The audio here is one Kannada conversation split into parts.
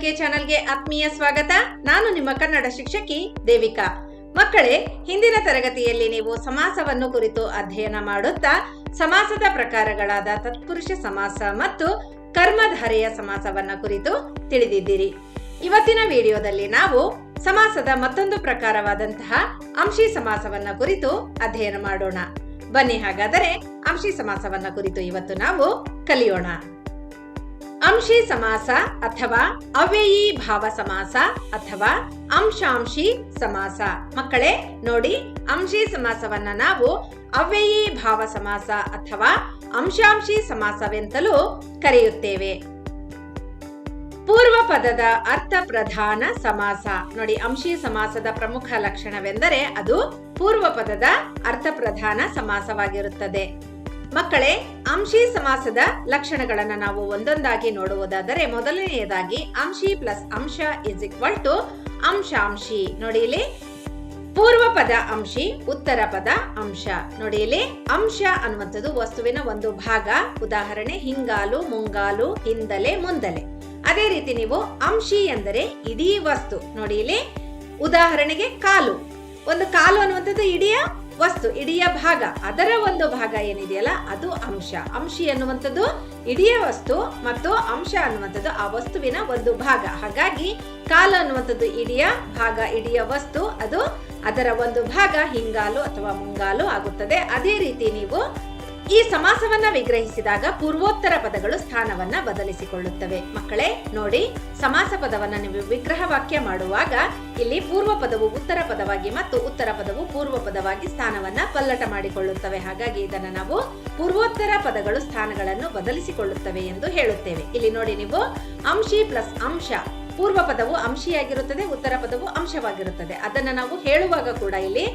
ಕಲಿಕೆ ಚಾನೆಲ್ಗೆ ಆತ್ಮೀಯ ಸ್ವಾಗತ. ನಾನು ನಿಮ್ಮ ಕನ್ನಡ ಶಿಕ್ಷಕಿ ದೇವಿಕಾ. ಮಕ್ಕಳೇ, ಹಿಂದಿನ ತರಗತಿಯಲ್ಲಿ ನೀವು ಸಮಾಸವನ್ನು ಕುರಿತು ಅಧ್ಯಯನ ಮಾಡುತ್ತಾ, ಸಮಾಸದ ಪ್ರಕಾರಗಳಾದ ತತ್ಪುರುಷ ಸಮಾಸ ಮತ್ತು ಕರ್ಮಧಾರೆಯ ಸಮಾಸವನ್ನ ಕುರಿತು ತಿಳಿದಿದ್ದೀರಿ. ಇವತ್ತಿನ ವಿಡಿಯೋದಲ್ಲಿ ನಾವು ಸಮಾಸದ ಮತ್ತೊಂದು ಪ್ರಕಾರವಾದಂತಹ ಅಂಶಿ ಸಮಾಸವನ್ನ ಕುರಿತು ಅಧ್ಯಯನ ಮಾಡೋಣ. ಬನ್ನಿ ಹಾಗಾದರೆ, ಅಂಶಿ ಸಮಾಸವನ್ನ ಕುರಿತು ಇವತ್ತು ನಾವು ಕಲಿಯೋಣ. ಅಂಶಿ ಸಮಾಸ ಅಥವಾ ಅವ್ಯಯಿ ಭಾವ ಸಮಾಸ ಅಥವಾ ಅಂಶಾಂಶಿ ಸಮಾಸ. ಮಕ್ಕಳೇ, ನೋಡಿ, ಅಂಶಿ ಸಮಾಸವನ್ನ ನಾವು ಅವ್ಯಯಿ ಭಾವ ಸಮಾಸ ಅಥವಾ ಅಂಶಾಂಶಿ ಸಮಾಸವೆಂತಲೂ ಕರೆಯುತ್ತೇವೆ. ಪೂರ್ವ ಪದದ ಅರ್ಥ ಪ್ರಧಾನ ಸಮಾಸ. ನೋಡಿ, ಅಂಶಿ ಸಮಾಸದ ಪ್ರಮುಖ ಲಕ್ಷಣವೆಂದರೆ ಅದು ಪೂರ್ವ ಪದದ ಅರ್ಥ ಪ್ರಧಾನ ಸಮಾಸವಾಗಿರುತ್ತದೆ. ಮಕ್ಕಳೇ, ಅಂಶಿ ಸಮಾಸದ ಲಕ್ಷಣಗಳನ್ನು ನಾವು ಒಂದೊಂದಾಗಿ ನೋಡುವುದಾದರೆ ಮೊದಲನೆಯದಾಗಿ ಅಂಶಿ ಪ್ಲಸ್ ಅಂಶ ಇಸ್ ಈಕ್ವಲ್ ಟು ಅಂಶಾಂಶಿ. ನೋಡಿ ಇಲ್ಲಿ ಪೂರ್ವ ಪದ ಅಂಶಿ, ಉತ್ತರ ಪದ ಅಂಶ. ನೋಡಿ ಇಲ್ಲಿ ಅಂಶ ಅನ್ನುವಂಥದ್ದು ವಸ್ತುವಿನ ಒಂದು ಭಾಗ. ಉದಾಹರಣೆ, ಹಿಂಗಾಲು, ಮುಂಗಾಲು, ಹಿಂದಲೆ, ಮುಂದಲೆ. ಅದೇ ರೀತಿ ನೀವು ಅಂಶಿ ಎಂದರೆ ಇಡೀ ವಸ್ತು. ನೋಡಿ ಇಲ್ಲಿ ಉದಾಹರಣೆಗೆ ಕಾಲು. ಒಂದು ಕಾಲು ಅನ್ನುವಂಥದ್ದು ಇಡೀ ವಸ್ತು, ಇಡಿಯ ಭಾಗ. ಅದರ ಒಂದು ಭಾಗ ಏನಿದೆಯಲ್ಲ, ಅದು ಅಂಶ. ಅಂಶಿ ಅನ್ನುವಂಥದ್ದು ಇಡಿಯ ವಸ್ತು ಮತ್ತು ಅಂಶ ಅನ್ನುವಂಥದ್ದು ಆ ವಸ್ತುವಿನ ಒಂದು ಭಾಗ. ಹಾಗಾಗಿ ಕಾಲ ಅನ್ನುವಂಥದ್ದು ಇಡಿಯ ಭಾಗ, ಇಡಿಯ ವಸ್ತು, ಅದು ಅದರ ಒಂದು ಭಾಗ ಹಿಂಗಾಲು ಅಥವಾ ಮುಂಗಾಲು ಆಗುತ್ತದೆ. ಅದೇ ರೀತಿ ನೀವು ಈ ಸಮಾಸವನ್ನ ವಿಗ್ರಹಿಸಿದಾಗ ಪೂರ್ವೋತ್ತರ ಪದಗಳು ಸ್ಥಾನವನ್ನ ಬದಲಿಸಿಕೊಳ್ಳುತ್ತವೆ. ಮಕ್ಕಳೇ, ನೋಡಿ, ಸಮಾಸ ಪದವನ್ನ ನೀವು ವಿಗ್ರಹ ವಾಕ್ಯ ಮಾಡುವಾಗ ಇಲ್ಲಿ ಪೂರ್ವ ಪದವು ಉತ್ತರ ಪದವಾಗಿ ಮತ್ತು ಉತ್ತರ ಪದವು ಪೂರ್ವ ಪದವಾಗಿ ಸ್ಥಾನವನ್ನ ಪಲ್ಲಟ ಮಾಡಿಕೊಳ್ಳುತ್ತವೆ. ಹಾಗಾಗಿ ಇದನ್ನ ನಾವು ಪೂರ್ವೋತ್ತರ ಪದಗಳು ಸ್ಥಾನಗಳನ್ನು ಬದಲಿಸಿಕೊಳ್ಳುತ್ತವೆ ಎಂದು ಹೇಳುತ್ತೇವೆ. ಇಲ್ಲಿ ನೋಡಿ ನೀವು, ಅಂಶಿ ಪ್ಲಸ್ ಅಂಶ. ಪೂರ್ವ ಪದವು ಅಂಶಿಯಾಗಿರುತ್ತದೆ, ಉತ್ತರ ಪದವು ಅಂಶವಾಗಿರುತ್ತದೆ. ಅದನ್ನ ನಾವು ಹೇಳುವಾಗ ಕೂಡ ಇಲ್ಲಿ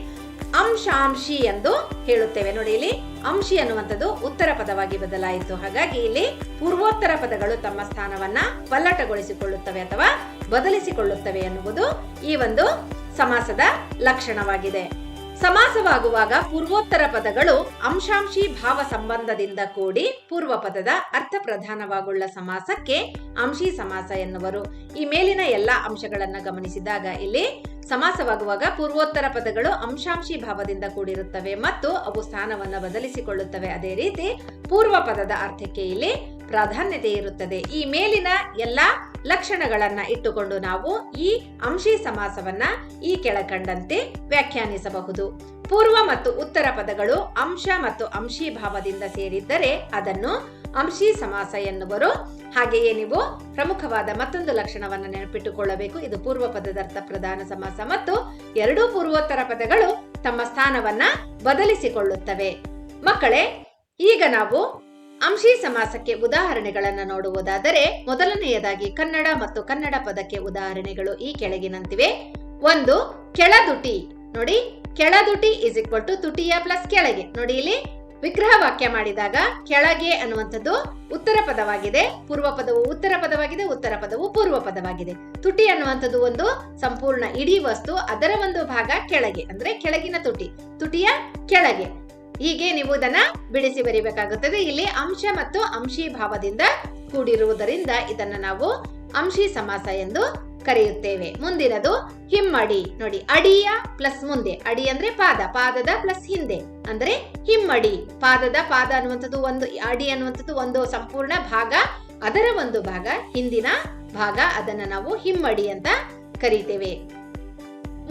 ಅಂಶಾಂಶಿ ಎಂದು ಹೇಳುತ್ತೇವೆ. ನೋಡಿ ಇಲ್ಲಿ ಅಂಶಿ ಅನ್ನುವಂಥದ್ದು ಉತ್ತರ ಪದವಾಗಿ ಬದಲಾಯಿತು. ಹಾಗಾಗಿ ಇಲ್ಲಿ ಪೂರ್ವೋತ್ತರ ಪದಗಳು ತಮ್ಮ ಸ್ಥಾನವನ್ನ ಪಲ್ಲಟಗೊಳಿಸಿಕೊಳ್ಳುತ್ತವೆ ಅಥವಾ ಬದಲಿಸಿಕೊಳ್ಳುತ್ತವೆ ಎನ್ನುವುದು ಈ ಒಂದು ಸಮಾಸದ ಲಕ್ಷಣವಾಗಿದೆ. ಸಮಾಸವಾಗುವಾಗ ಪೂರ್ವೋತ್ತರ ಪದಗಳು ಅಂಶಾಂಶಿ ಭಾವ ಸಂಬಂಧದಿಂದ ಕೂಡಿ ಪೂರ್ವ ಪದದ ಅರ್ಥ ಪ್ರಧಾನವಾಗುಳ್ಳ ಸಮಾಸಕ್ಕೆ ಅಂಶಿ ಸಮಾಸ ಎನ್ನುವರು. ಈ ಮೇಲಿನ ಎಲ್ಲಾ ಅಂಶಗಳನ್ನ ಗಮನಿಸಿದಾಗ ಇಲ್ಲಿ ಸಮಾಸವಾಗುವಾಗ ಪೂರ್ವೋತ್ತರ ಪದಗಳು ಅಂಶಾಂಶಿ ಭಾವದಿಂದ ಕೂಡಿರುತ್ತವೆ ಮತ್ತು ಅವು ಸ್ಥಾನವನ್ನು ಬದಲಿಸಿಕೊಳ್ಳುತ್ತವೆ. ಅದೇ ರೀತಿ ಪೂರ್ವ ಪದದ ಅರ್ಥಕ್ಕೆ ಇಲ್ಲಿ ಪ್ರಾಧಾನ್ಯತೆ ಇರುತ್ತದೆ. ಈ ಮೇಲಿನ ಎಲ್ಲಾ ಲಕ್ಷಣಗಳನ್ನ ಇಟ್ಟುಕೊಂಡು ನಾವು ಈ ಅಂಶಿ ಸಮಾಸವನ್ನ ಈ ಕೆಳಕಂಡಂತೆ ವ್ಯಾಖ್ಯಾನಿಸಬಹುದು. ಪೂರ್ವ ಮತ್ತು ಉತ್ತರ ಪದಗಳು ಅಂಶ ಮತ್ತು ಅಂಶಿ ಭಾವದಿಂದ ಸೇರಿದ್ದರೆ ಅದನ್ನು ಅಂಶಿ ಸಮಾಸ ಎನ್ನುವರು. ಹಾಗೆಯೇ ನೀವು ಪ್ರಮುಖವಾದ ಮತ್ತೊಂದು ಲಕ್ಷಣವನ್ನು ನೆನಪಿಟ್ಟುಕೊಳ್ಳಬೇಕು. ಇದು ಪೂರ್ವ ಪದದ ಅರ್ಥ ಪ್ರಧಾನ ಸಮಾಸ ಮತ್ತು ಎರಡೂ ಪೂರ್ವೋತ್ತರ ಪದಗಳು ತಮ್ಮ ಸ್ಥಾನವನ್ನ ಬದಲಿಸಿಕೊಳ್ಳುತ್ತವೆ. ಮಕ್ಕಳೇ, ಈಗ ನಾವು ಅಂಶಿ ಸಮಾಸಕ್ಕೆ ಉದಾಹರಣೆಗಳನ್ನು ನೋಡುವುದಾದರೆ ಮೊದಲನೆಯದಾಗಿ ಕನ್ನಡ ಮತ್ತು ಕನ್ನಡ ಪದಕ್ಕೆ ಉದಾಹರಣೆಗಳು ಈ ಕೆಳಗಿನಂತಿವೆ. ಒಂದು, ಕೆಳದುಟಿ. ನೋಡಿ ಕೆಳದುಟಿ ಇಸ್ ಇಕ್ವಲ್ ಟು ತುಟಿಯ ಪ್ಲಸ್ ಕೆಳಗೆ. ನೋಡಿ ಇಲ್ಲಿ, ವಿಗ್ರಹ ವಾಕ್ಯ ಮಾಡಿದಾಗ ಕೆಳಗೆ ಅನ್ನುವಂಥದ್ದು ಉತ್ತರ ಪದವಾಗಿದೆ, ಪೂರ್ವ ಪದವು ಉತ್ತರ ಪದವಾಗಿದೆ, ಉತ್ತರ ಪದವು ಪೂರ್ವ ಪದವಾಗಿದೆ. ತುಟಿ ಅನ್ನುವಂಥದ್ದು ಒಂದು ಸಂಪೂರ್ಣ ಇಡೀ ವಸ್ತು, ಅದರ ಒಂದು ಭಾಗ ಕೆಳಗೆ, ಅಂದ್ರೆ ಕೆಳಗಿನ ತುಟಿ, ತುಟಿಯ ಕೆಳಗೆ. ಹೀಗೆ ನೀವು ಇದನ್ನ ಬಿಡಿಸಿ ಬರಿಬೇಕಾಗುತ್ತದೆ. ಇಲ್ಲಿ ಅಂಶ ಮತ್ತು ಅಂಶಿ ಭಾವದಿಂದ ಕೂಡಿರುವುದರಿಂದ ಇದನ್ನ ನಾವು ಅಂಶಿ ಸಮಾಸ ಎಂದು ಕರೆಯುತ್ತೇವೆ. ಮುಂದಿನದು ಹಿಮ್ಮಡಿ. ನೋಡಿ, ಅಡಿಯ ಪ್ಲಸ್ ಮುಂದೆ. ಅಡಿ ಅಂದ್ರೆ ಪಾದ, ಪಾದದ ಪ್ಲಸ್ ಹಿಂದೆ. ಅಂದ್ರೆ ಹಿಮ್ಮಡಿ. ಪಾದದ ಪಾದ ಅನ್ನುವಂಥದ್ದು ಒಂದು, ಅಡಿ ಅನ್ನುವಂಥದ್ದು ಒಂದು ಸಂಪೂರ್ಣ ಭಾಗ. ಅದರ ಒಂದು ಭಾಗ, ಹಿಂದಿನ ಭಾಗ, ಅದನ್ನ ನಾವು ಹಿಮ್ಮಡಿ ಅಂತ ಕರೀತೇವೆ.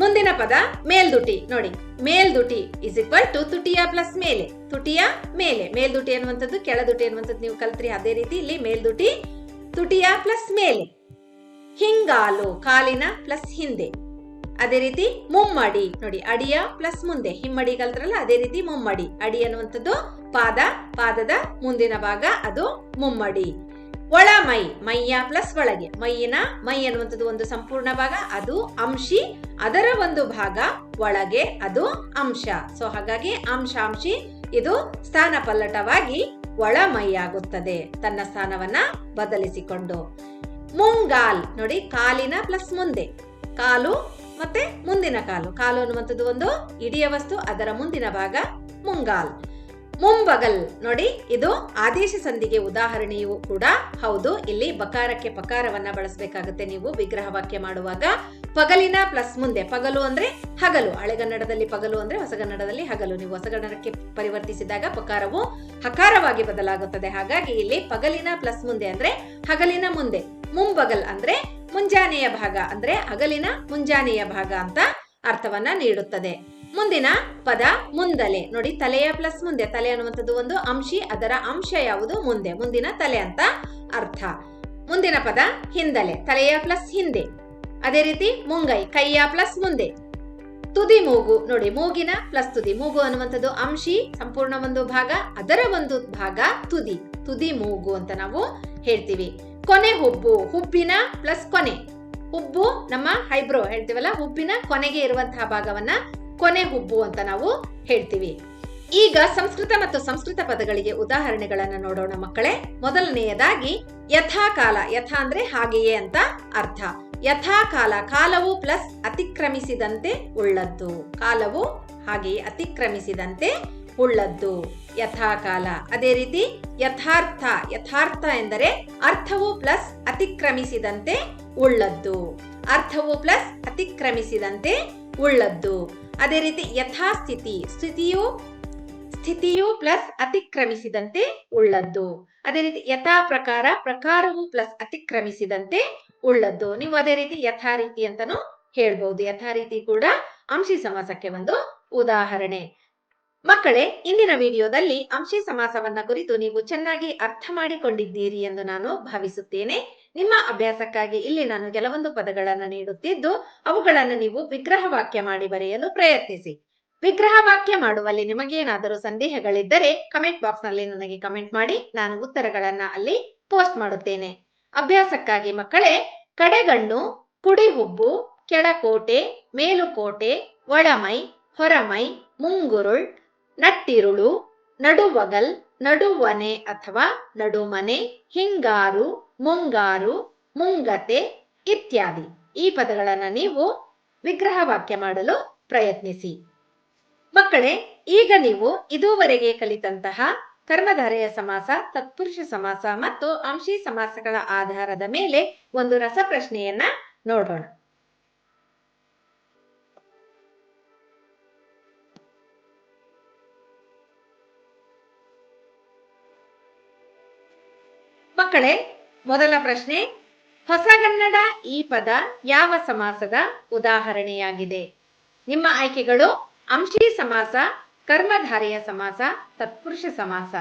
ಮುಂದಿನ ಪದ, ಮೇಲ್ದುಟಿ. ನೋಡಿ, ಮೇಲ್ದುಟಿ ಇಸ್ ಇಕ್ವಲ್ ಟು ತುಟಿಯ ಪ್ಲಸ್ ಮೇಲೆ. ತುಟಿಯ ಮೇಲೆ. ಮೇಲ್ದುಟಿ ಅನ್ನುವಂಥದ್ದು ಕೆಳದುಟಿ ಅನ್ನುವಂಥದ್ದು ನೀವು ಕಲ್ತ್ರಿ ಅದೇ ರೀತಿ. ಇಲ್ಲಿ ಮೇಲ್ದುಟಿ ತುಟಿಯ ಪ್ಲಸ್ ಮೇಲೆ. ಹಿಂಗಾಲು, ಕಾಲಿನ ಪ್ಲಸ್ ಹಿಂದೆ. ಅದೇ ರೀತಿ ಮುಮ್ಮಡಿ, ನೋಡಿ ಅಡಿಯ ಪ್ಲಸ್ ಮುಂದೆ. ಹಿಮ್ಮಡಿ ಕಲ್ತ್ರಲ್ಲ, ಅದೇ ರೀತಿ ಮುಮ್ಮಡಿ. ಅಡಿ ಅನ್ನುವಂಥದ್ದು ಪಾದ, ಪಾದದ ಮುಂದಿನ ಭಾಗ ಅದು ಮುಮ್ಮಡಿ. ಒಳ ಮೈ ಮೈಯ ಪ್ಲಸ್ ಒಳಗೆ. ಮೈಯಿನ ಮೈ ಅನ್ನುವಂಥದ್ದು ಒಂದು ಸಂಪೂರ್ಣ ಭಾಗ, ಅದು ಅಂಶಿ. ಅದರ ಒಂದು ಭಾಗ ಒಳಗೆ ಅದು ಅಂಶ. ಸೊ ಹಾಗಾಗಿ ಅಂಶಾಂಶಿ ಇದು ಸ್ಥಾನ ಪಲ್ಲಟವಾಗಿ ಒಳ ಮೈ ಆಗುತ್ತದೆ ತನ್ನ ಸ್ಥಾನವನ್ನ ಬದಲಿಸಿಕೊಂಡು. ಮುಂಗಾಲ್. ನೋಡಿ, ಕಾಲಿನ ಪ್ಲಸ್ ಮುಂದೆ. ಕಾಲು ಮತ್ತೆ ಮುಂದಿನ ಕಾಲು. ಕಾಲು ಅನ್ನುವಂಥದ್ದು ಒಂದು ಇಡಿಯ ವಸ್ತು, ಅದರ ಮುಂದಿನ ಭಾಗ ಮುಂಗಾಲ್. ಮುಂಬಗಲ್. ನೋಡಿ, ಇದು ಆದೇಶ ಸಂಧಿಗೆ ಉದಾಹರಣೆಯೂ ಕೂಡ ಹೌದು. ಇಲ್ಲಿ ಬಕಾರಕ್ಕೆ ಪಕಾರವನ್ನ ಬಳಸಬೇಕಾಗುತ್ತೆ ನೀವು ವಿಗ್ರಹ ವಾಕ್ಯ ಮಾಡುವಾಗ. ಪಗಲಿನ ಪ್ಲಸ್ ಮುಂದೆ. ಪಗಲು ಅಂದ್ರೆ ಹಗಲು. ಹಳೆಗನ್ನಡದಲ್ಲಿ ಪಗಲು ಅಂದ್ರೆ ಹೊಸಗನ್ನಡದಲ್ಲಿ ಹಗಲು. ನೀವು ಹೊಸಗನ್ನಡಕ್ಕೆ ಪರಿವರ್ತಿಸಿದಾಗ ಪಕಾರವು ಹಕಾರವಾಗಿ ಬದಲಾಗುತ್ತದೆ. ಹಾಗಾಗಿ ಇಲ್ಲಿ ಪಗಲಿನ ಪ್ಲಸ್ ಮುಂದೆ ಅಂದ್ರೆ ಹಗಲಿನ ಮುಂದೆ. ಮುಂಬಗಲ್ ಅಂದ್ರೆ ಮುಂಜಾನೆಯ ಭಾಗ ಅಂದ್ರೆ ಹಗಲಿನ ಮುಂಜಾನೆಯ ಭಾಗ ಅಂತ ಅರ್ಥವನ್ನ ನೀಡುತ್ತದೆ. ಮುಂದಿನ ಪದ ಮುಂದಲೆ. ನೋಡಿ, ತಲೆಯ ಪ್ಲಸ್ ಮುಂದೆ. ತಲೆ ಅನ್ನುವಂಥದ್ದು ಒಂದು ಅಂಶಿ, ಅದರ ಅಂಶ ಯಾವುದು? ಮುಂದೆ. ಮುಂದಿನ ತಲೆ ಅಂತ ಅರ್ಥ. ಮುಂದಿನ ಪದ ಹಿಂದಲೆ. ತಲೆಯ ಪ್ಲಸ್ ಹಿಂದೆ. ಅದೇ ರೀತಿ ಮುಂಗೈ, ಕೈಯ ಪ್ಲಸ್ ಮುಂದೆ. ತುದಿ ಮೂಗು. ನೋಡಿ, ಮೂಗಿನ ಪ್ಲಸ್ ತುದಿ. ಮೂಗು ಅನ್ನುವಂಥದ್ದು ಅಂಶಿ, ಸಂಪೂರ್ಣ ಒಂದು ಭಾಗ. ಅದರ ಒಂದು ಭಾಗ ತುದಿ. ತುದಿ ಮೂಗು ಅಂತ ನಾವು ಹೇಳ್ತೀವಿ. ಕೊನೆ ಹುಬ್ಬು, ಹುಬ್ಬಿನ ಪ್ಲಸ್ ಕೊನೆ. ಹುಬ್ಬು ನಮ್ಮ ಹೈಬ್ರೋ ಹೇಳ್ತೀವಲ್ಲ, ಹುಬ್ಬಿನ ಕೊನೆಗೆ ಇರುವಂತಹ ಭಾಗವನ್ನ ಕೊನೆ ಹುಬ್ಬು ಅಂತ ನಾವು ಹೇಳ್ತೀವಿ. ಈಗ ಸಂಸ್ಕೃತ ಮತ್ತು ಸಂಸ್ಕೃತ ಪದಗಳಿಗೆ ಉದಾಹರಣೆಗಳನ್ನು ನೋಡೋಣ ಮಕ್ಕಳೇ. ಮೊದಲನೆಯದಾಗಿ ಯಥಾಕಾಲ, ಯಥಾ ಅಂದ್ರೆ ಹಾಗೆಯೇ ಅಂತ ಅರ್ಥ. ಯಥಾಕಾಲ, ಕಾಲವು ಪ್ಲಸ್ ಅತಿಕ್ರಮಿಸಿದಂತೆ ಉಳ್ಳದ್ದು. ಕಾಲವು ಹಾಗೆಯೇ ಅತಿಕ್ರಮಿಸಿದಂತೆ ಉಳ್ಳದ್ದು. ಯಥಾಕಾಲ. ಅದೇ ರೀತಿ ಯಥಾರ್ಥ. ಯಥಾರ್ಥ ಎಂದರೆ ಅರ್ಥವು ಪ್ಲಸ್ ಅತಿಕ್ರಮಿಸಿದಂತೆ ಉಳ್ಳದ್ದು. ಅರ್ಥವು ಪ್ಲಸ್ ಅತಿಕ್ರಮಿಸಿದಂತೆ ಉಳ್ಳದ್ದು. ಅದೇ ರೀತಿ ಯಥಾಸ್ಥಿತಿ. ಸ್ಥಿತಿಯು ಸ್ಥಿತಿಯು ಪ್ಲಸ್ ಅತಿಕ್ರಮಿಸಿದಂತೆ ಉಳ್ಳದ್ದು. ಅದೇ ರೀತಿ ಯಥಾ ಪ್ರಕಾರ ಪ್ರಕಾರವು ಪ್ಲಸ್ ಅತಿಕ್ರಮಿಸಿದಂತೆ ಉಳ್ಳದ್ದು. ನೀವು ಅದೇ ರೀತಿ ಯಥಾ ರೀತಿ ಅಂತಾನು ಹೇಳ್ಬಹುದು ಯಥಾ ರೀತಿ ಕೂಡ ಅಂಶಿ ಸಮಾಸಕ್ಕೆ ಒಂದು ಉದಾಹರಣೆ. ಮಕ್ಕಳೇ, ಇಂದಿನ ವಿಡಿಯೋದಲ್ಲಿ ಅಂಶಿ ಸಮಾಸವನ್ನ ಕುರಿತು ನೀವು ಚೆನ್ನಾಗಿ ಅರ್ಥ ಮಾಡಿಕೊಂಡಿದ್ದೀರಿ ಎಂದು ನಾನು ಭಾವಿಸುತ್ತೇನೆ. ನಿಮ್ಮ ಅಭ್ಯಾಸಕ್ಕಾಗಿ ಇಲ್ಲಿ ನಾನು ಕೆಲವೊಂದು ಪದಗಳನ್ನು ನೀಡುತ್ತಿದ್ದು, ಅವುಗಳನ್ನು ನೀವು ವಿಗ್ರಹ ವಾಕ್ಯ ಮಾಡಿ ಬರೆಯಲು ಪ್ರಯತ್ನಿಸಿ. ವಿಗ್ರಹ ವಾಕ್ಯ ಮಾಡುವಲ್ಲಿ ನಿಮಗೇನಾದರೂ ಸಂದೇಹಗಳಿದ್ದರೆ ಕಮೆಂಟ್ ಬಾಕ್ಸ್ನಲ್ಲಿ ನನಗೆ ಕಮೆಂಟ್ ಮಾಡಿ, ನಾನು ಉತ್ತರಗಳನ್ನ ಅಲ್ಲಿ ಪೋಸ್ಟ್ ಮಾಡುತ್ತೇನೆ. ಅಭ್ಯಾಸಕ್ಕಾಗಿ ಮಕ್ಕಳೇ, ಕಡೆಗಣ್ಣು, ಕುಡಿಹುಬ್ಬು, ಕೆಳಕೋಟೆ, ಮೇಲುಕೋಟೆ, ಒಳಮೈ, ಹೊರಮೈ, ಮುಂಗುರುಳ್ ನಟ್ಟಿರುಳು, ನಡುವಗಲ್, ನಡುವನೆ ಅಥವಾ ನಡುಮನೆ, ಹಿಂಗಾರು, ಮುಂಗಾರು, ಮುಂಗತೆ ಇತ್ಯಾದಿ. ಈ ಪದಗಳನ್ನು ನೀವು ವಿಗ್ರಹ ವಾಕ್ಯ ಮಾಡಲು ಪ್ರಯತ್ನಿಸಿ. ಮಕ್ಕಳೇ, ಈಗ ನೀವು ಇದುವರೆಗೆ ಕಲಿತಂತಹ ಕರ್ಮಧಾರೆಯ ಸಮಾಸ, ತತ್ಪುರುಷ ಸಮಾಸ ಮತ್ತು ಅಂಶಿ ಸಮಾಸಗಳ ಆಧಾರದ ಮೇಲೆ ಒಂದು ರಸಪ್ರಶ್ನೆಯನ್ನ ನೋಡೋಣ. ಮಕ್ಕಳೇ, ಮೊದಲ ಪ್ರಶ್ನೆ. ಹೊಸಗನ್ನಡ ಈ ಪದ ಯಾವ ಸಮಾಸದ ಉದಾಹರಣೆಯಾಗಿದೆ? ನಿಮ್ಮ ಆಯ್ಕೆಗಳು ಅಂಶಿ ಸಮಾಸ, ಕರ್ಮಧಾರೆಯ ಸಮಾಸ, ತತ್ಪುರುಷ ಸಮಾಸ.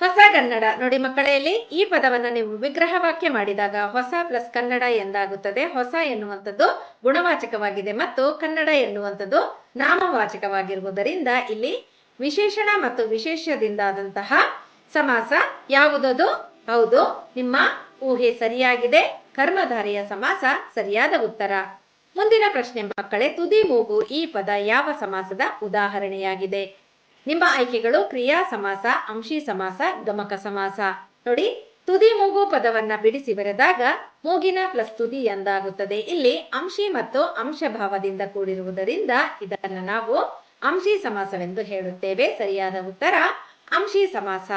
ಹೊಸಗನ್ನಡ ನೋಡಿ ಮಕ್ಕಳಲ್ಲಿ ಈ ಪದವನ್ನ ನೀವು ವಿಗ್ರಹ ವಾಕ್ಯ ಮಾಡಿದಾಗ ಹೊಸ ಪ್ಲಸ್ ಕನ್ನಡ ಎಂದಾಗುತ್ತದೆ. ಹೊಸ ಎನ್ನುವಂಥದ್ದು ಗುಣವಾಚಕವಾಗಿದೆ ಮತ್ತು ಕನ್ನಡ ಎನ್ನುವಂಥದ್ದು ನಾಮವಾಚಕವಾಗಿರುವುದರಿಂದ ಇಲ್ಲಿ ವಿಶೇಷಣ ಮತ್ತು ವಿಶೇಷದಿಂದಾದಂತಹ ಸಮಾಸ ಯಾವುದದು? ಹೌದು, ನಿಮ್ಮ ಊಹೆ ಸರಿಯಾಗಿದೆ, ಕರ್ಮಧಾರಿಯ ಸಮಾಸ ಸರಿಯಾದ ಉತ್ತರ. ಮುಂದಿನ ಪ್ರಶ್ನೆ ಮಕ್ಕಳೇ, ತುದಿ ಮೂಗು ಈ ಪದ ಯಾವ ಸಮಾಸದ ಉದಾಹರಣೆಯಾಗಿದೆ? ನಿಮ್ಮ ಆಯ್ಕೆಗಳು ಕ್ರಿಯಾ ಸಮಾಸ, ಅಂಶಿ ಸಮಾಸ, ಗಮಕ ಸಮಾಸ. ನೋಡಿ, ತುದಿ ಮೂಗು ಪದವನ್ನ ಬಿಡಿಸಿ ಬರೆದಾಗ ಮೂಗಿನ ಪ್ಲಸ್ ತುದಿ ಎಂದಾಗುತ್ತದೆ. ಇಲ್ಲಿ ಅಂಶಿ ಮತ್ತು ಅಂಶಭಾವದಿಂದ ಕೂಡಿರುವುದರಿಂದ ಇದನ್ನು ನಾವು ಅಂಶಿ ಸಮಾಸವೆಂದು ಹೇಳುತ್ತೇವೆ. ಸರಿಯಾದ ಉತ್ತರ, ಅಂಶಿ ಸಮಾಸ.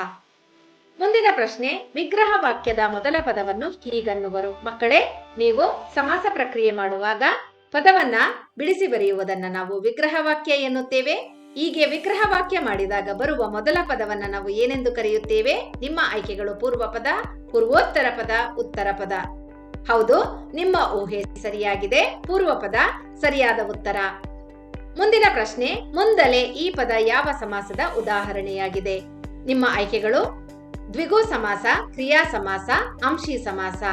ಮುಂದಿನ ಪ್ರಶ್ನೆ ವಿಗ್ರಹ ವಾಕ್ಯದ ಮೊದಲ ಪದವನ್ನು ಹೀಗನ್ನುವರು. ಮಕ್ಕಳೇ, ನೀವು ಸಮಾಸ ಪ್ರಕ್ರಿಯೆ ಮಾಡುವಾಗ ಪದವನ್ನ ಬಿಡಿಸಿ ಬರೆಯುವುದನ್ನ ನಾವು ವಿಗ್ರಹ ವಾಕ್ಯ ಎನ್ನುತ್ತೇವೆ. ಹೀಗೆ ವಿಗ್ರಹ ವಾಕ್ಯ ಮಾಡಿದಾಗ ಬರುವ ಮೊದಲ ಪದವನ್ನ ನಾವು ಏನೆಂದು ಕರೆಯುತ್ತೇವೆ? ನಿಮ್ಮ ಆಯ್ಕೆಗಳು ಪೂರ್ವ ಪದ, ಪೂರ್ವೋತ್ತರ ಪದ, ಉತ್ತರ ಪದ. ಹೌದು, ನಿಮ್ಮ ಊಹೆ ಸರಿಯಾಗಿದೆ, ಪೂರ್ವ ಪದ, ಸರಿಯಾದ ಉತ್ತರ. ಮುಂದಿನ ಪ್ರಶ್ನೆ, ಮುಂದಲೆ ಈ ಪದ ಯಾವ ಸಮಾಸದ ಉದಾಹರಣೆಯಾಗಿದೆ? ನಿಮ್ಮ ಆಯ್ಕೆಗಳು ದ್ವಿಗು ಸಮಾಸ, ಕ್ರಿಯಾ ಸಮಾಸ, ಅಂಶಿ ಸಮಾಸ.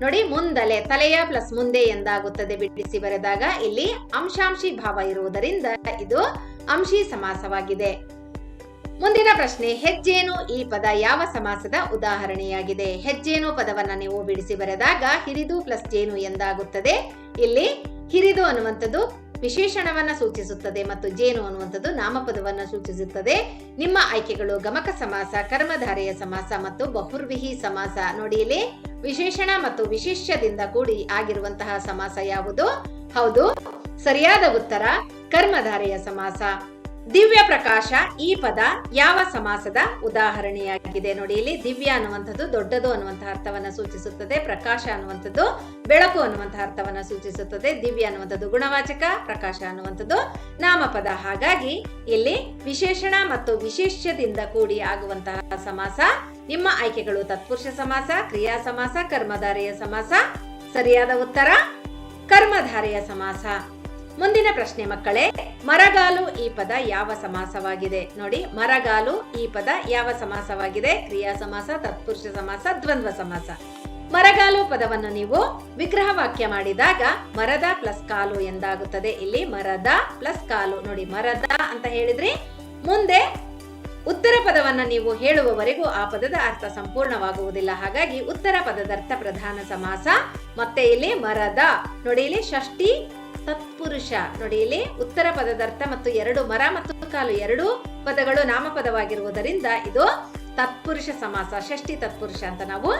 ನೋಡಿ, ಮುಂದಲೆ ತಲೆಯ ಪ್ಲಸ್ ಮುಂದೆ ಎಂದಾಗುತ್ತದೆ ಬಿಡಿಸಿ ಬರೆದಾಗ ಇಲ್ಲಿ ಅಂಶಾಂಶಿ ಭಾವ ಇರುವುದರಿಂದ ಇದು ಅಂಶಿ ಸಮಾಸವಾಗಿದೆ. ಮುಂದಿನ ಪ್ರಶ್ನೆ, ಹೆಜ್ಜೇನು ಈ ಪದ ಯಾವ ಸಮಾಸದ ಉದಾಹರಣೆಯಾಗಿದೆ? ಹೆಜ್ಜೇನು ಪದವನ್ನ ನೀವು ಬಿಡಿಸಿ ಬರೆದಾಗ ಹಿರಿದು ಪ್ಲಸ್ ಜೇನು ಎಂದಾಗುತ್ತದೆ. ಇಲ್ಲಿ ಹಿರಿದು ಅನ್ನುವಂಥದ್ದು ವಿಶೇಷಣವನ್ನ ಸೂಚಿಸುತ್ತದೆ ಮತ್ತು ಜೇನು ಅನ್ನುವಂಥದ್ದು ನಾಮಪದವನ್ನ ಸೂಚಿಸುತ್ತದೆ. ನಿಮ್ಮ ಆಯ್ಕೆಗಳು ಗಮಕ ಸಮಾಸ, ಕರ್ಮಧಾರೆಯ ಸಮಾಸ ಮತ್ತು ಬಹುರ್ವಿಹಿ ಸಮಾಸ. ನೋಡಿ ಇಲ್ಲಿ, ವಿಶೇಷಣ ಮತ್ತು ವಿಶೇಷದಿಂದ ಕೂಡಿ ಆಗಿರುವಂತಹ ಸಮಾಸ ಯಾವುದು? ಹೌದು, ಸರಿಯಾದ ಉತ್ತರ ಕರ್ಮಧಾರೆಯ ಸಮಾಸ. ದಿವ್ಯ ಪ್ರಕಾಶ ಈ ಪದ ಯಾವ ಸಮಾಸದ ಉದಾಹರಣೆಯಾಗಿದೆ ನೋಡಿ ಇಲ್ಲಿ ದಿವ್ಯ ಅನ್ನುವಂಥದ್ದು ದೊಡ್ಡದು ಅನ್ನುವಂತಹ ಅರ್ಥವನ್ನ ಸೂಚಿಸುತ್ತದೆ, ಪ್ರಕಾಶ ಅನ್ನುವಂಥದ್ದು ಬೆಳಕು ಅನ್ನುವಂತಹ ಅರ್ಥವನ್ನ ಸೂಚಿಸುತ್ತದೆ, ದಿವ್ಯ ಅನ್ನುವಂಥದ್ದು ಗುಣವಾಚಕ, ಪ್ರಕಾಶ ಅನ್ನುವಂಥದ್ದು ನಾಮಪದ. ಹಾಗಾಗಿ ಇಲ್ಲಿ ವಿಶೇಷಣ ಮತ್ತು ವಿಶೇಷ್ಯದಿಂದ ಕೂಡಿ ಆಗುವಂತಹ ಸಮಾಸ ನಿಮ್ಮ ಆಯ್ಕೆಗಳು ತತ್ಪುರುಷ ಸಮಾಸ, ಕ್ರಿಯಾ ಸಮಾಸ, ಕರ್ಮಧಾರೆಯ ಸಮಾಸ, ಸರಿಯಾದ ಉತ್ತರ ಕರ್ಮಧಾರೆಯ ಸಮಾಸ. ಮುಂದಿನ ಪ್ರಶ್ನೆ ಮಕ್ಕಳೇ, ಮರಗಾಲು ಈ ಪದ ಯಾವ ಸಮಾಸವಾಗಿದೆ? ನೋಡಿ, ಮರಗಾಲು ಈ ಪದ ಯಾವ ಸಮಾಸವಾಗಿದೆ? ಕ್ರಿಯಾ ಸಮಾಸ, ತತ್ಪುರುಷ ಸಮಾಸ, ದ್ವಂದ್ವ ಸಮಾಸ. ಮರಗಾಲು ಪದವನ್ನು ನೀವು ವಿಗ್ರಹ ವಾಕ್ಯ ಮಾಡಿದಾಗ ಮರದ ಪ್ಲಸ್ ಕಾಲು ಎಂದಾಗುತ್ತದೆ. ಇಲ್ಲಿ ಮರದ ಪ್ಲಸ್ ಕಾಲು. ನೋಡಿ, ಮರದ ಅಂತ ಹೇಳಿದ್ರಿ ಮುಂದೆ ಉತ್ತರ ಪದವನ್ನು ನೀವು ಹೇಳುವವರೆಗೂ ಆ ಪದದ ಅರ್ಥ ಸಂಪೂರ್ಣವಾಗುವುದಿಲ್ಲ. ಹಾಗಾಗಿ ಉತ್ತರ ಪದದರ್ಥ ಪ್ರಧಾನ ಸಮಾಸ. ಮತ್ತೆ ಇಲ್ಲಿ ಮರದ. ನೋಡಿ, ಇಲ್ಲಿ ಷಷ್ಠಿ ತತ್ಪುರುಷ ನೋಡಿ, ಇಲ್ಲಿ ಉತ್ತರ ಪದದರ್ಥ ಮತ್ತು ಎರಡು ಮರ ಮತ್ತು ಕಾಲು ಎರಡೂ ಪದಗಳು ನಾಮಪದವಾಗಿರುವುದರಿಂದ ಇದು ತತ್ಪುರುಷ ಸಮಾಸ, ಷಷ್ಠಿ ತತ್ಪುರುಷ ಅಂತ ನಾವು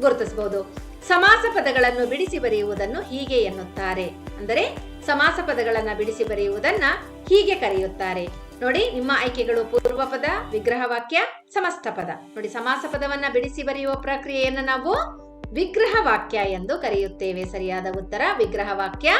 ಗುರುತಿಸಬಹುದು. ಸಮಾಸ ಪದಗಳನ್ನು ಬಿಡಿಸಿ ಬರೆಯುವುದನ್ನು ಹೀಗೆ ಎನ್ನುತ್ತಾರೆ. ಅಂದರೆ, ಸಮಾಸ ಪದಗಳನ್ನ ಬಿಡಿಸಿ ಬರೆಯುವುದನ್ನ ಹೀಗೆ ಕರೆಯುತ್ತಾರೆ. ನೋಡಿ, ನಿಮ್ಮ ಆಯ್ಕೆಗಳು ಪೂರ್ವ ಪದ, ವಿಗ್ರಹ ವಾಕ್ಯ, ಸಮಸ್ತ ಪದ. ನೋಡಿ, ಸಮಾಸ ಪದವನ್ನ ಬಿಡಿಸಿ ಬರೆಯುವ ಪ್ರಕ್ರಿಯೆಯನ್ನು ನಾವು ವಿಗ್ರಹ ವಾಕ್ಯ ಎಂದು ಕರೆಯುತ್ತೇವೆ. ಸರಿಯಾದ ಉತ್ತರ ವಿಗ್ರಹ ವಾಕ್ಯ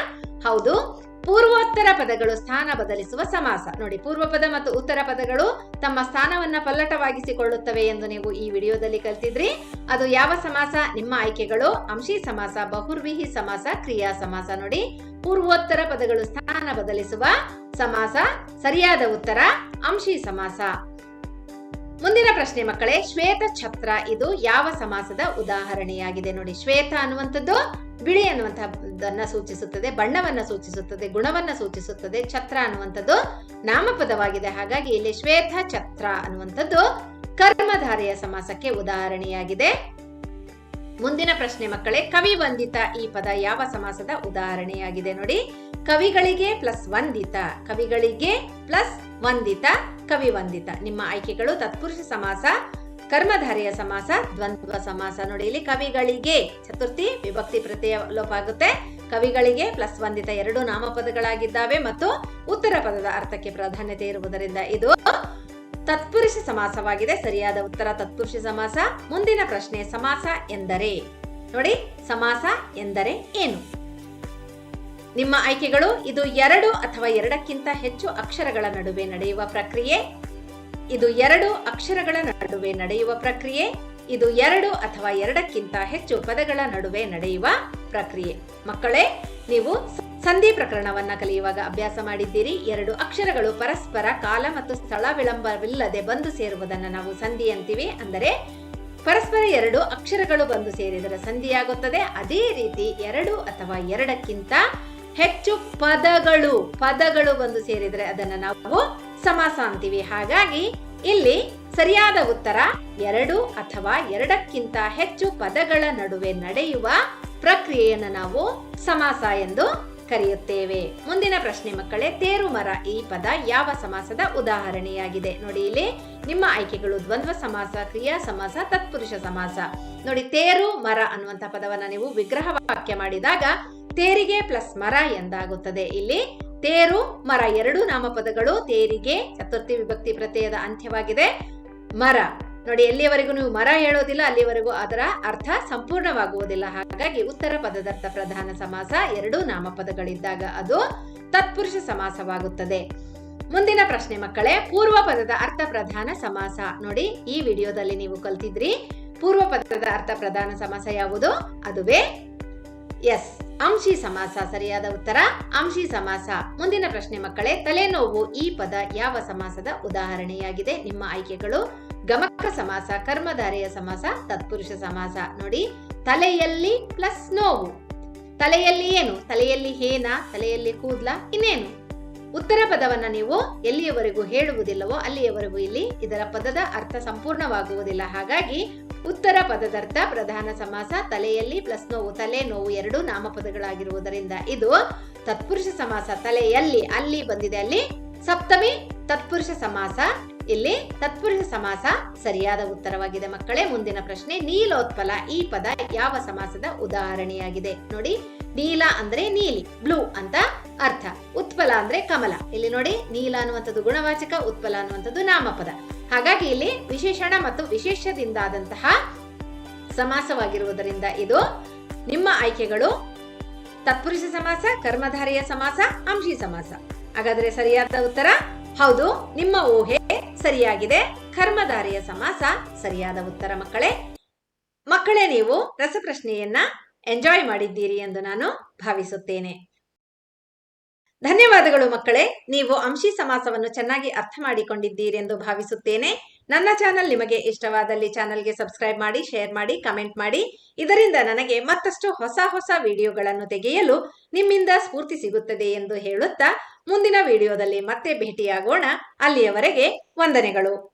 ಹೌದು. ಪೂರ್ವೋತ್ತರ ಪದಗಳು ಸ್ಥಾನ ಬದಲಿಸುವ ಸಮಾಸ. ನೋಡಿ ಪೂರ್ವ ಪದ ಮತ್ತು ಉತ್ತರ ಪದಗಳು ತಮ್ಮ ಸ್ಥಾನವನ್ನ ಪಲ್ಲಟವಾಗಿಸಿಕೊಳ್ಳುತ್ತವೆ ಎಂದು ನೀವು ಈ ವಿಡಿಯೋದಲ್ಲಿ ಕಲ್ತಿದ್ರಿ. ಅದು ಯಾವ ಸಮಾಸ? ನಿಮ್ಮ ಆಯ್ಕೆಗಳು. ಅಂಶಿ ಸಮಾಸ, ಬಹುರ್ವಿಹಿ ಸಮಾಸ, ಕ್ರಿಯಾ ಸಮಾಸ. ನೋಡಿ, ಪೂರ್ವೋತ್ತರ ಪದಗಳು ಸ್ಥಾನ ಬದಲಿಸುವ ಸಮಾಸ. ಸರಿಯಾದ ಉತ್ತರ, ಅಂಶಿ ಸಮಾಸ. ಮುಂದಿನ ಪ್ರಶ್ನೆ ಮಕ್ಕಳೇ, ಶ್ವೇತ ಛತ್ರ ಇದು ಯಾವ ಸಮಾಸದ ಉದಾಹರಣೆಯಾಗಿದೆ ನೋಡಿ. ಶ್ವೇತ ಅನ್ನುವಂಥದ್ದು ಬಿಳಿ ಅನ್ನುವಂಥದ್ದನ್ನ ಸೂಚಿಸುತ್ತದೆ, ಬಣ್ಣವನ್ನ ಸೂಚಿಸುತ್ತದೆ, ಗುಣವನ್ನ ಸೂಚಿಸುತ್ತದೆ, ಛತ್ರ ಅನ್ನುವಂಥದ್ದು ನಾಮಪದವಾಗಿದೆ. ಹಾಗಾಗಿ ಇಲ್ಲಿ ಶ್ವೇತ ಛತ್ರ ಅನ್ನುವಂಥದ್ದು ಕರ್ಮಧಾರೆಯ ಸಮಾಸಕ್ಕೆ ಉದಾಹರಣೆಯಾಗಿದೆ. ಮುಂದಿನ ಪ್ರಶ್ನೆ ಮಕ್ಕಳೇ, ಕವಿ ವಂದಿತ ಈ ಪದ ಯಾವ ಸಮಾಸದ ಉದಾಹರಣೆಯಾಗಿದೆ ನೋಡಿ. ಕವಿಗಳಿಗೆ ಪ್ಲಸ್ ವಂದಿತ, ಕವಿಗಳಿಗೆ ಪ್ಲಸ್ ವಂದಿತ, ಕವಿ ವಂದಿತ. ನಿಮ್ಮ ಆಯ್ಕೆಗಳು ತತ್ಪುರುಷ ಸಮಾಸ, ಕರ್ಮಧಾರೆಯ ಸಮಾಸ, ದ್ವಂದ್ವ ಸಮಾಸ. ನೋಡಿ, ಇಲ್ಲಿ ಕವಿಗಳಿಗೆ ಚತುರ್ಥಿ, ವಿಭಕ್ತಿ ಪ್ರತ್ಯಯ ಲೋಪ ಆಗುತ್ತೆ. ಕವಿಗಳಿಗೆ ಪ್ಲಸ್ ವಂದಿತ ಎರಡು ನಾಮಪದಗಳಾಗಿದ್ದಾವೆ ಮತ್ತು ಉತ್ತರ ಪದದ ಅರ್ಥಕ್ಕೆ ಪ್ರಾಧಾನ್ಯತೆ ಇರುವುದರಿಂದ ಇದು ತತ್ಪುರುಷ ಸಮಾಸವಾಗಿದೆ. ಸರಿಯಾದ ಉತ್ತರ ತತ್ಪುರುಷ ಸಮಾಸ. ಮುಂದಿನ ಪ್ರಶ್ನೆ ಸಮಾಸ ಎಂದರೆ. ನೋಡಿ, ಸಮಾಸ ಎಂದರೆ ಏನು? ನಿಮ್ಮ ಆಯ್ಕೆಗಳು ಇದು ಎರಡು ಅಥವಾ ಎರಡಕ್ಕಿಂತ ಹೆಚ್ಚು ಅಕ್ಷರಗಳ ನಡುವೆ ನಡೆಯುವ ಪ್ರಕ್ರಿಯೆ. ಇದು ಎರಡು ಅಕ್ಷರಗಳ ನಡುವೆ ನಡೆಯುವ ಪ್ರಕ್ರಿಯೆ. ಇದು ಎರಡು ಅಥವಾ ಎರಡಕ್ಕಿಂತ ಹೆಚ್ಚು ಪದಗಳ ನಡುವೆ ನಡೆಯುವ ಪ್ರಕ್ರಿಯೆ. ಮಕ್ಕಳೇ, ನೀವು ಸಂಧಿ ಪ್ರಕರಣವನ್ನ ಕಲಿಯುವಾಗ ಅಭ್ಯಾಸ ಮಾಡಿದ್ದೀರಿ. ಎರಡು ಅಕ್ಷರಗಳು ಪರಸ್ಪರ ಕಾಲ ಮತ್ತು ಸ್ಥಳ ವಿಳಂಬವಿಲ್ಲದೆ ಬಂದು ಸೇರುವುದನ್ನು ನಾವು ಸಂಧಿ ಅಂತೀವಿ. ಅಂದರೆ ಪರಸ್ಪರ ಎರಡು ಅಕ್ಷರಗಳು ಬಂದು ಸೇರಿದರೆ ಸಂಧಿಯಾಗುತ್ತದೆ. ಅದೇ ರೀತಿ ಎರಡು ಅಥವಾ ಎರಡಕ್ಕಿಂತ ಹೆಚ್ಚು ಪದಗಳು ಪದಗಳು ಬಂದು ಸೇರಿದರೆ ಅದನ್ನು ನಾವು ಸಮಾಸ ಅಂತೀವಿ. ಹಾಗಾಗಿ ಇಲ್ಲಿ ಸರಿಯಾದ ಉತ್ತರ ಎರಡು ಅಥವಾ ಎರಡಕ್ಕಿಂತ ಹೆಚ್ಚು ಪದಗಳ ನಡುವೆ ನಡೆಯುವ ಪ್ರಕ್ರಿಯೆಯನ್ನು ನಾವು ಸಮಾಸ ಎಂದು ಕರೆಯುತ್ತೇವೆ. ಮುಂದಿನ ಪ್ರಶ್ನೆ ಮಕ್ಕಳೇ, ತೇರು ಮರ ಈ ಪದ ಯಾವ ಸಮಾಸದ ಉದಾಹರಣೆಯಾಗಿದೆ? ನೋಡಿ ಇಲ್ಲಿ, ನಿಮ್ಮ ಆಯ್ಕೆಗಳು ದ್ವಂದ್ವ ಸಮಾಸ, ಕ್ರಿಯಾ ಸಮಾಸ, ತತ್ಪುರುಷ ಸಮಾಸ. ನೋಡಿ, ತೇರು ಮರ ಅನ್ನುವಂತ ಪದವನ್ನ ನೀವು ವಿಗ್ರಹ ವಾಕ್ಯ ಮಾಡಿದಾಗ ತೇರಿಗೆ ಪ್ಲಸ್ ಮರ ಎಂದಾಗುತ್ತದೆ. ಇಲ್ಲಿ ತೇರು ಮರ ಎರಡು ನಾಮಪದಗಳು, ತೇರಿಗೆ ಚತುರ್ಥಿ ವಿಭಕ್ತಿ ಪ್ರತ್ಯಯದ ಅಂತ್ಯವಾಗಿದೆ. ಮರ. ನೋಡಿ, ಎಲ್ಲಿಯವರೆಗೂ ನೀವು ಮರ ಹೇಳೋದಿಲ್ಲ, ಅಲ್ಲಿವರೆಗೂ ಅದರ ಅರ್ಥ ಸಂಪೂರ್ಣವಾಗುವುದಿಲ್ಲ. ಹಾಗಾಗಿ ಉತ್ತರ ಪದದರ್ಥ ಪ್ರಧಾನ ಸಮಾಸ ಎರಡು ನಾಮಪದಗಳಿದ್ದಾಗ ಅದು ತತ್ಪುರುಷ ಸಮಾಸವಾಗುತ್ತದೆ. ಮುಂದಿನ ಪ್ರಶ್ನೆ ಮಕ್ಕಳೇ, ಪೂರ್ವ ಪದದ ಅರ್ಥ ಪ್ರಧಾನ ಸಮಾಸ. ನೋಡಿ, ಈ ವಿಡಿಯೋದಲ್ಲಿ ನೀವು ಕಲ್ತಿದ್ರಿ, ಪೂರ್ವ ಪದದ ಅರ್ಥ ಪ್ರಧಾನ ಸಮಾಸ ಯಾವುದು? ಅದುವೇ ಎಸ್ ಅಂಶಿ ಸಮಾಸ ಸರಿಯಾದ ಉತ್ತರ. ಅಂಶಿ ಸಮಾಸ ಮುಂದಿನ ಪ್ರಶ್ನೆ ಮಕ್ಕಳೇ, ತಲೆನೋವು ಈ ಪದ ಯಾವ ಸಮಾಸದ ಉದಾಹರಣೆಯಾಗಿದೆ? ನಿಮ್ಮ ಆಯ್ಕೆಗಳು ಗಮಕ ಸಮಾಸ, ಕರ್ಮಧಾರೆಯ ಸಮಾಸ, ತತ್ಪುರುಷ ಸಮಾಸ. ನೋಡಿ, ತಲೆಯಲ್ಲಿ ಪ್ಲಸ್ ನೋವು. ತಲೆಯಲ್ಲಿ ಏನು? ತಲೆಯಲ್ಲಿ ಹೇನ, ತಲೆಯಲ್ಲಿ ಕೂದ್ಲ, ಇನ್ನೇನು? ಉತ್ತರ ಪದವನ್ನ ನೀವು ಎಲ್ಲಿಯವರೆಗೂ ಹೇಳುವುದಿಲ್ಲವೋ ಅಲ್ಲಿಯವರೆಗೂ ಇಲ್ಲಿ ಇದರ ಪದದ ಅರ್ಥ ಸಂಪೂರ್ಣವಾಗುವುದಿಲ್ಲ. ಹಾಗಾಗಿ ಉತ್ತರ ಪದದರ್ಥ ಪ್ರಧಾನ ಸಮಾಸ ತಲೆಯಲ್ಲಿ ಪ್ಲಸ್ ನೋವು, ತಲೆ ನೋವು ಎರಡು ನಾಮಪದಗಳಾಗಿರುವುದರಿಂದ ಇದು ತತ್ಪುರುಷ ಸಮಾಸ ತಲೆಯಲ್ಲಿ, ಅಲ್ಲಿ ಬಂದಿದೆ, ಅಲ್ಲಿ ಸಪ್ತಮಿ ತತ್ಪುರುಷ ಸಮಾಸ, ಇಲ್ಲಿ ತತ್ಪುರುಷ ಸಮಾಸ ಸರಿಯಾದ ಉತ್ತರವಾಗಿದೆ ಮಕ್ಕಳೇ. ಮುಂದಿನ ಪ್ರಶ್ನೆ, ನೀಲೋತ್ಪಲ ಈ ಪದ ಯಾವ ಸಮಾಸದ ಉದಾಹರಣೆಯಾಗಿದೆ? ನೋಡಿ, ನೀಲ ಅಂದ್ರೆ ನೀಲಿ, ಬ್ಲೂ ಅಂತ ಅರ್ಥ. ಉತ್ಪಲ ಅಂದ್ರೆ ಕಮಲ. ಇಲ್ಲಿ ನೋಡಿ ನೀಲ ಅನ್ನುವಂಥದ್ದು ಗುಣವಾಚಕ, ಉತ್ಪಲ ಅನ್ನುವಂಥದ್ದು ನಾಮಪದ. ಹಾಗಾಗಿ ಇಲ್ಲಿ ವಿಶೇಷಣ ಮತ್ತು ವಿಶೇಷದಿಂದಾದಂತಹ ಸಮಾಸವಾಗಿರುವುದರಿಂದ ಇದು ನಿಮ್ಮ ಆಯ್ಕೆಗಳು. ತತ್ಪುರುಷ ಸಮಾಸ, ಕರ್ಮಧಾರಿಯ ಸಮಾಸ, ಅಂಶಿ ಸಮಾಸ. ಹಾಗಾದ್ರೆ ಸರಿಯಾದ ಉತ್ತರ? ಹೌದು, ನಿಮ್ಮ ಊಹೆ ಸರಿಯಾಗಿದೆ. ಕರ್ಮಧಾರಿಯ ಸಮಾಸ ಸರಿಯಾದ ಉತ್ತರ ಮಕ್ಕಳೇ. ಮಕ್ಕಳೇ ನೀವು ರಸಪ್ರಶ್ನೆಯನ್ನ ಎಂಜಾಯ್ ಮಾಡಿದ್ದೀರಿ ಎಂದು ನಾನು ಭಾವಿಸುತ್ತೇನೆ. ಧನ್ಯವಾದಗಳು ಮಕ್ಕಳೇ. ನೀವು ಅಂಶಿ ಸಮಾಸವನ್ನು ಚೆನ್ನಾಗಿ ಅರ್ಥ ಮಾಡಿಕೊಂಡಿದ್ದೀರಿ ಎಂದು ಭಾವಿಸುತ್ತೇನೆ. ನನ್ನ ಚಾನಲ್ ನಿಮಗೆ ಇಷ್ಟವಾದಲ್ಲಿ ಚಾನಲ್ಗೆ ಸಬ್ಸ್ಕ್ರೈಬ್ ಮಾಡಿ, ಶೇರ್ ಮಾಡಿ, ಕಮೆಂಟ್ ಮಾಡಿ. ಇದರಿಂದ ನನಗೆ ಮತ್ತಷ್ಟು ಹೊಸ ಹೊಸ ವಿಡಿಯೋಗಳನ್ನು ತೆಗೆಯಲು ನಿಮ್ಮಿಂದ ಸ್ಫೂರ್ತಿ ಸಿಗುತ್ತದೆ ಎಂದು ಹೇಳುತ್ತಾ ಮುಂದಿನ ವಿಡಿಯೋದಲ್ಲಿ ಮತ್ತೆ ಭೇಟಿಯಾಗೋಣ. ಅಲ್ಲಿಯವರೆಗೆ ವಂದನೆಗಳು.